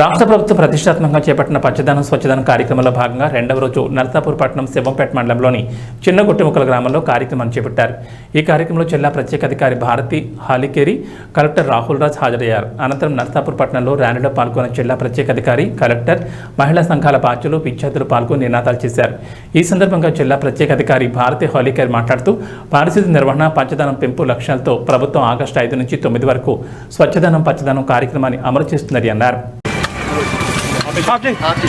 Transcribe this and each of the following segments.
రాష్ట్ర ప్రభుత్వం ప్రతిష్టాత్మకంగా చేపట్టిన పచ్చదనం స్వచ్ఛదనం కార్యక్రమంలో భాగంగా రెండవ రోజు నర్సాపూర్ పట్టణం శివంపేట మండలంలోని చిన్న గుట్టుముక్కల గ్రామంలో కార్యక్రమాన్ని చేపట్టారు. ఈ కార్యక్రమంలో జిల్లా ప్రత్యేక అధికారి భారతి హాలికేరి కలెక్టర్ రాహుల్ రాజ్ హాజరయ్యారు. అనంతరం నర్సాపూర్ పట్టణంలో ర్యాలీలో పాల్గొన్న జిల్లా ప్రత్యేక అధికారి కలెక్టర్ మహిళా సంఘాల బాధ్యులు విద్యార్థులు పాల్గొని నినాదాలు చేశారు. ఈ సందర్భంగా జిల్లా ప్రత్యేక అధికారి భారతి హాలికేరి మాట్లాడుతూ పారిశుద్ధ్య నిర్వహణ పచ్చదనం పెంపు లక్ష్యాలతో ప్రభుత్వం ఆగస్టు ఐదు నుంచి తొమ్మిది వరకు స్వచ్ఛదనం పచ్చదనం కార్యక్రమాన్ని అమలు చేస్తుందని అన్నారు. Hop đi. Hop đi.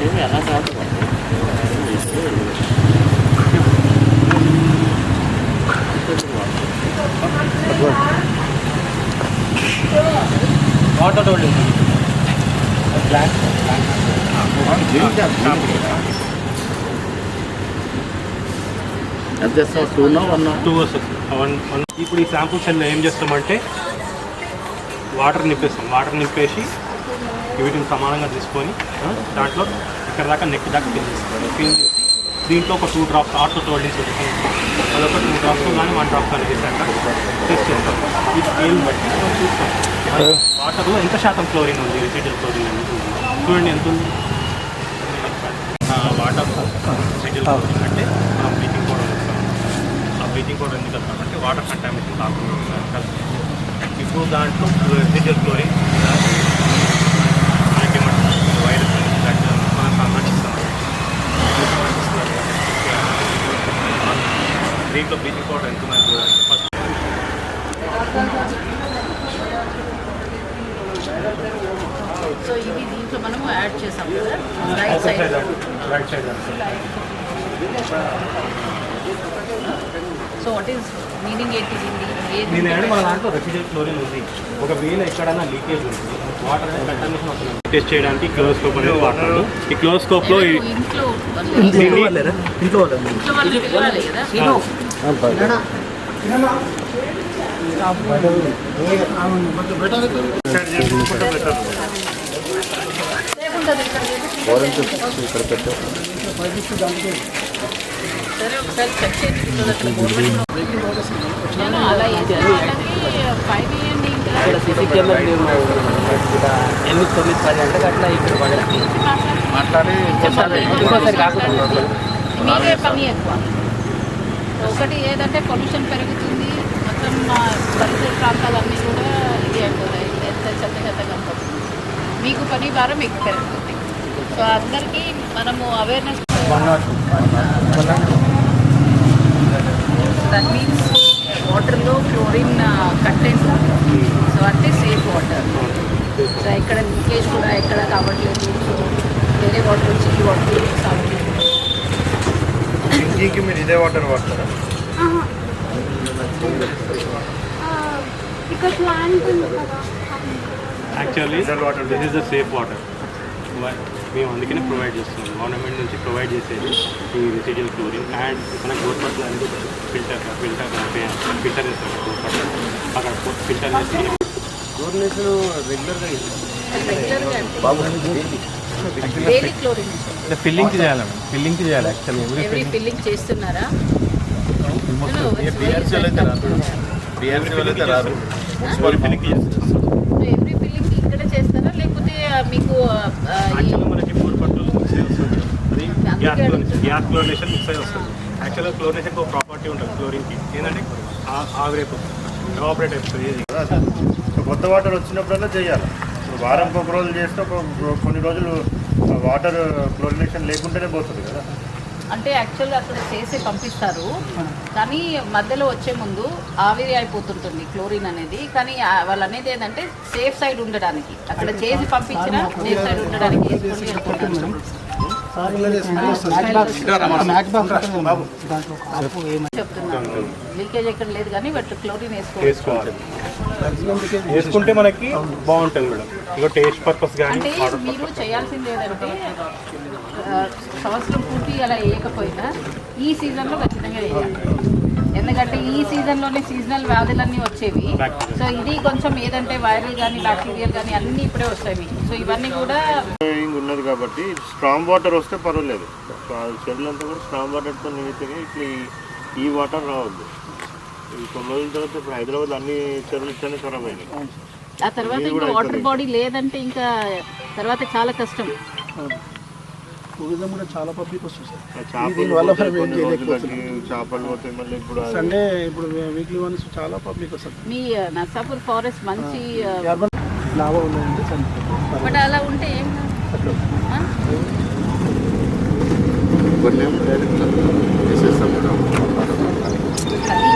Đến nhà nó sao rồi. Đó đó đâu liền. Lát. Lát. À, ఎంత వన్ టూ వన్ వన్ ఇప్పుడు ఈ శాంపుల్ సెల్ ఏం చేస్తామంటే వాటర్ నింపేస్తాం. వాటర్ నింపేసి వీటిని సమానంగా తీసుకొని దాంట్లో ఇక్కడ దాకా నెక్ దాకా ఫిల్ చేస్తాం. ఫిల్ చేసి దీంట్లో ఒక టూ డ్రాప్స్ ఆటో టోల్డింగ్స్ ఉంటుంది అదొక టూ డ్రాప్స్ కానీ వన్ డ్రాప్ కానీ వేసాక టెస్ట్ చేస్తాం. ఈ స్కేల్ బట్టి మనం చూస్తాం. వాటర్లో ఎంత శాతం క్లోరిన్ ఉంది రెసిడ్యూల్ క్లోరిన్ అనేది ఉంది. చూడండి ఎంత ఉంది. వాటర్ రెసిడ్యూల్ క్లోరిన్ అంటే మనం బ్లీచింగ్ పౌడర్ వేస్తాం ఆ బ్లీచింగ్ పౌడర్ ఎందుకు వెళ్తామంటే వాటర్ కంటామినేషన్ కాకుండా. ఇప్పుడు దాంట్లో రెసిడ్యూల్ క్లోరిన్ మనకేమంటారు వైరస్ బ్యాక్టీరియా మనం సంరక్షిస్తాం. దీంట్లో బ్లీచింగ్ పౌడర్ ఎంత మంది ఫస్ట్ సో ఇవి దీంట్లో మనము యాడ్ చేసాం కదా right side right side so what is meaning ఏంటి దీన్ని మన దాంట్లో రెసిడ్యూల్ క్లోరిన్ ఉంది. ఒకవేళ ఎక్కడైనా లీకేజ్ ఉంది. వాటర్ కంటామినేషన్ టెస్ట్ చేయడానికి క్లోరోస్కోప్ అనేది వాడతాము. ఈ క్లోరోస్కోప్లో ఈ ఎవరు ఇంట్లో ఇక్కడ పెట్టు. సరే ఒకసారి చెక్ చేయండి నేను అలా ఫైవ్ ఇవ్వండి ఇంకా ఇక్కడ సీసీ కెమెరా ఎనిమిది తొమ్మిది పది గంటలకు అట్లా ఇక్కడ పడేసి మాట్లాడి ఇంకోసారి కాకుండా మీరే పని ఎక్కువ. ఒకటి ఏదంటే పొల్యూషన్ పెరుగుతుంది. మొత్తం మా పరిసర ప్రాంతాలన్నీ కూడా ఇది అయిపోతాయి. ఎంత చెత్త చెత్తగా ఉంటుంది. మీకు పని భారం మీకు పెరుగుతుంది. సో అందరికీ మనము అవేర్నెస్ దట్ మీన్స్ వాటర్లో క్లోరిన్ కంటెంట్ సో అంటే సేఫ్ వాటర్ సో ఎక్కడ లీకేజ్ కూడా ఎక్కడ కావట్లేదు సో వేరే వాటర్ వచ్చి ఈ వాటర్ కావట్లేదు డ్రింకింగ్కి మీరు ఇదే వాటర్ వాడతారా? Actually water. This is the safe water మేము అందుకనే ప్రొవైడ్ చేస్తున్నాం. గవర్నమెంట్ నుంచి ప్రొవైడ్ చేసేది ఈ రెసిడ్యూల్ క్లోరిన్ అండ్ మన గవర్నమెంట్ అనేది ఫిల్టర్ ఫిల్టర్ ఫిల్టర్ చేస్తాం. గవర్నమెంట్ అక్కడ ఫిల్టర్ చేసి డైలీ క్లోరిన్ ఫిల్లింగ్ చేయాలి ఫిల్లింగ్ చేయాలి యాక్చువల్లీ ఫిల్లింగ్ చేస్తున్నారా? ఎవ్రీ ఫిల్లింగ్ ఇక్కడే చేస్తారా? లేకపోతే మీకు ఆ, ఆ, ఈ- యాక్చువల్గా మనకి మూడు పట్టులు మిక్స్ అయి వస్తుంది అది gas chlorination gas chlorination mix అయి వస్తుంది. యాక్చువల్గా క్లోరినేషన్ ఒక ప్రాపర్టీ ఉంటుంది క్లోరిన్కి ఏంటంటే ఆ- ఆవిరైపోతుంది ఎవాపరేట్ అయిపోతుంది కొత్త వాటర్ వచ్చినప్పుడల్లా చేయాలి. వారంకి ఒక రోజు చేస్తే ఒక కొన్ని రోజులు వాటర్ క్లోరినేషన్ లేకుంటేనే పోతుంది కదా. అంటే యాక్చువల్గా అక్కడ చేసి పంపిస్తారు. కానీ మధ్యలో వచ్చే ముందు ఆవిరి అయిపోతుంటుంది క్లోరిన్ అనేది. కానీ వాళ్ళు అనేది ఏంటంటే సేఫ్ సైడ్ ఉండడానికి. అక్కడ చేసి పంపించిన సేఫ్ సైడ్ ఉండడానికి. లీకేజ్ ఎక్కడ లేదు కానీ క్లోరిన్ వేసుకోవాలి. వేసుకుంటే మనకి బాగుంటుంది మేడం. ఇక టేస్ట్ పర్పస్ కానీ మీరు చేయాల్సింది ఏంటంటే సంవత్సరం పూర్తి అలా వేయకపోయినా ఈ సీజన్లో ఖచ్చితంగా వేయాలి. ఎందుకంటే ఈ సీజన్లోనే సీజనల్ వ్యాధులన్నీ వచ్చేవి. సో ఇది కొంచెం ఏదంటే వైరల్ కానీ బ్యాక్టీరియల్ కానీ అన్నీ ఇప్పుడే వస్తాయి సో ఇవన్నీ కూడా ఉన్నది కాబట్టి స్ట్రాంగ్ వాటర్ వస్తే పర్వాలేదు. చెరువులంతా కూడా స్ట్రాంగ్ వాటర్తో నిమిత్తం ఇట్లా ఈ ఈ వాటర్ రావద్దు. ఈ కొన్ని రోజుల తర్వాత ఇప్పుడు హైదరాబాద్ అన్ని చెరువులు ఇచ్చానే ఖరాబ్ అయినాయి. ఆ తర్వాత ఇంకా వాటర్ బాడీ లేదంటే ఇంకా తర్వాత చాలా కష్టం. టూరిజం కూడా చాలా పబ్లిక్ వస్తుంది సార్ దీనివల్ల మనం ఏం చేయలేకపోతున్నాం. సండే ఇప్పుడు వీక్లీ వన్స్ చాలా పబ్లిక్ వస్తుంది మీ నర్సాపూర్ ఫారెస్ట్ మంచి లాభం బట్ అలా ఉంటే ఏం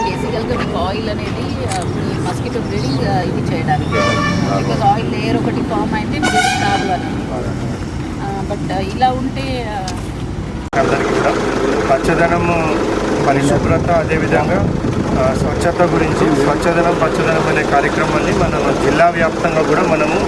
బేసికల్గా మీకు ఆయిల్ అనేది మస్కిటో బ్రీడింగ్ ఇది చేయడానికి. బికాజ్ ఆయిల్ లేయర్ ఒకటి ఫామ్ అయితే బ్రీడింగ్ కాదు అని బట్ ఇలా ఉంటే అందరికీ కూడా పచ్చదనము పరిశుభ్రత అదేవిధంగా స్వచ్ఛత గురించి స్వచ్ఛదనం పచ్చదనం అనే కార్యక్రమాన్ని మనం జిల్లా వ్యాప్తంగా కూడా మనము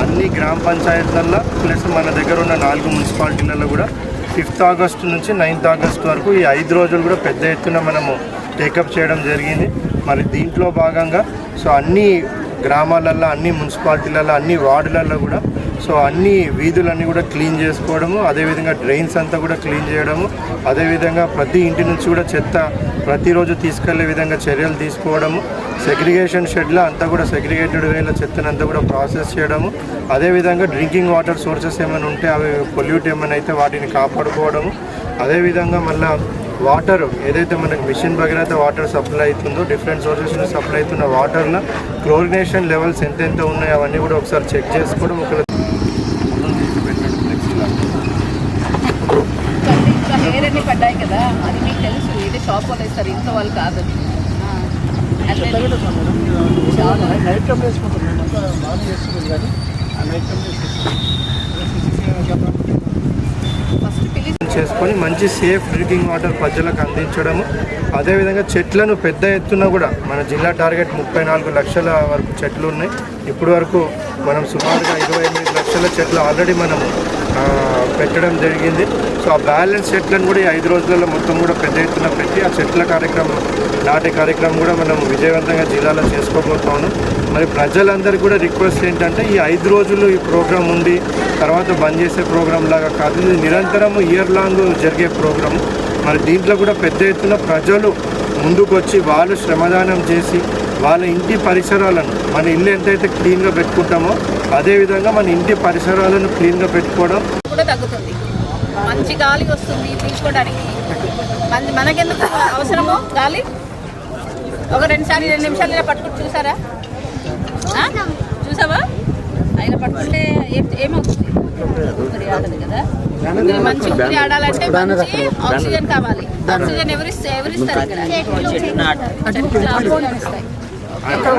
అన్ని గ్రామ పంచాయతీలలో ప్లస్ మన దగ్గర ఉన్న నాలుగు మున్సిపాలిటీలలో కూడా ఫిఫ్త్ ఆగస్టు నుంచి నైన్త్ ఆగస్ట్ వరకు ఈ ఐదు రోజులు కూడా పెద్ద ఎత్తున మనము టేకప్ చేయడం జరిగింది. మరి దీంట్లో భాగంగా సో అన్ని గ్రామాలలో అన్ని మున్సిపాలిటీలలో అన్ని వార్డులలో కూడా సో అన్ని వీధులన్నీ కూడా క్లీన్ చేసుకోవడము అదేవిధంగా డ్రైన్స్ అంతా కూడా క్లీన్ చేయడము అదేవిధంగా ప్రతి ఇంటి నుంచి కూడా చెత్త ప్రతిరోజు తీసుకెళ్ళే విధంగా చర్యలు తీసుకోవడము సెగ్రిగేషన్ షెడ్లో అంతా కూడా సెగ్రిగేటెడ్ వేల చెత్తను అంతా కూడా ప్రాసెస్ చేయడము అదేవిధంగా డ్రింకింగ్ వాటర్ సోర్సెస్ ఏమైనా ఉంటే అవి పొల్యూట్ ఏమైనా అయితే వాటిని కాపాడుకోవడము అదేవిధంగా మళ్ళీ వాటర్ ఏదైతే మనకి మిషన్ భగీరథ వాటర్ సప్లై అవుతుందో డిఫరెంట్ సోర్సెస్ నుంచి సప్లై అవుతున్న వాటర్లో క్లోరినేషన్ లెవెల్స్ ఎంతెంత ఉన్నాయో అవన్నీ కూడా ఒకసారి చెక్ చేసుకోవడం ఒక ఇంకా హెయిర్ అన్ని పడ్డాయి కదా అది మీకు తెలుసు ఇది షాప్ వాళ్ళు ఇస్తారు ఇంట్లో వాళ్ళు కాదు. నైట్ టైం కానీ నైట్ టైం చేసుకొని మంచి సేఫ్ డ్రింకింగ్ వాటర్ ప్రజలకు అందించడము. అదేవిధంగా చెట్లను పెద్ద ఎత్తున కూడా మన జిల్లా టార్గెట్ ముప్పై నాలుగు లక్షల వరకు చెట్లు ఉన్నాయి. ఇప్పటి వరకు మనం సుమారుగా ఇరవై ఎనిమిది లక్షల చెట్లు ఆల్రెడీ మనం పెట్టడం జరిగింది. సో ఆ బ్యాలెన్స్ చెట్లను కూడా ఈ ఐదు రోజులలో మొత్తం కూడా పెద్ద ఎత్తున పెట్టి ఆ చెట్ల కార్యక్రమం నాటే కార్యక్రమం కూడా మనం విజయవంతంగా జిల్లాలో చేసుకోబోతున్నాను. మరి ప్రజలందరికీ కూడా రిక్వెస్ట్ ఏంటంటే ఈ ఐదు రోజులు ఈ ప్రోగ్రాం ఉండి తర్వాత బంద్ చేసే ప్రోగ్రాం లాగా కాదు ఇది నిరంతరం ఇయర్ లాంగ్ జరిగే ప్రోగ్రాం మరి దీంట్లో కూడా పెద్ద ఎత్తున ప్రజలు ముందుకొచ్చి వాళ్ళు శ్రమదానం చేసి వాళ్ళ ఇంటి పరిసరాలను మన ఇల్లు ఎంతైతే క్లీన్గా పెట్టుకుంటామో అదేవిధంగా మన ఇంటి పరిసరాలను క్లీన్గా పెట్టుకోవడం కూడా తగ్గుతుంది. మంచి గాలి వస్తుంది తీసుకోవడానికి మన మనకెందుకు అవసరమో గాలి ఒక రెండు సార్లు రెండు నిమిషాలు ఇలా పట్టుకుని చూసారా? చూసావా ఆయన పట్టుకుంటే ఏమవుతుంది ఊపిరి ఆడదు కదా మంచి ఊపిరి ఆడాలంటే మంచి ఆక్సిజన్ కావాలి ఆక్సిజన్ ఎవరిస్తే ఎవరిస్తారు ఇక్కడ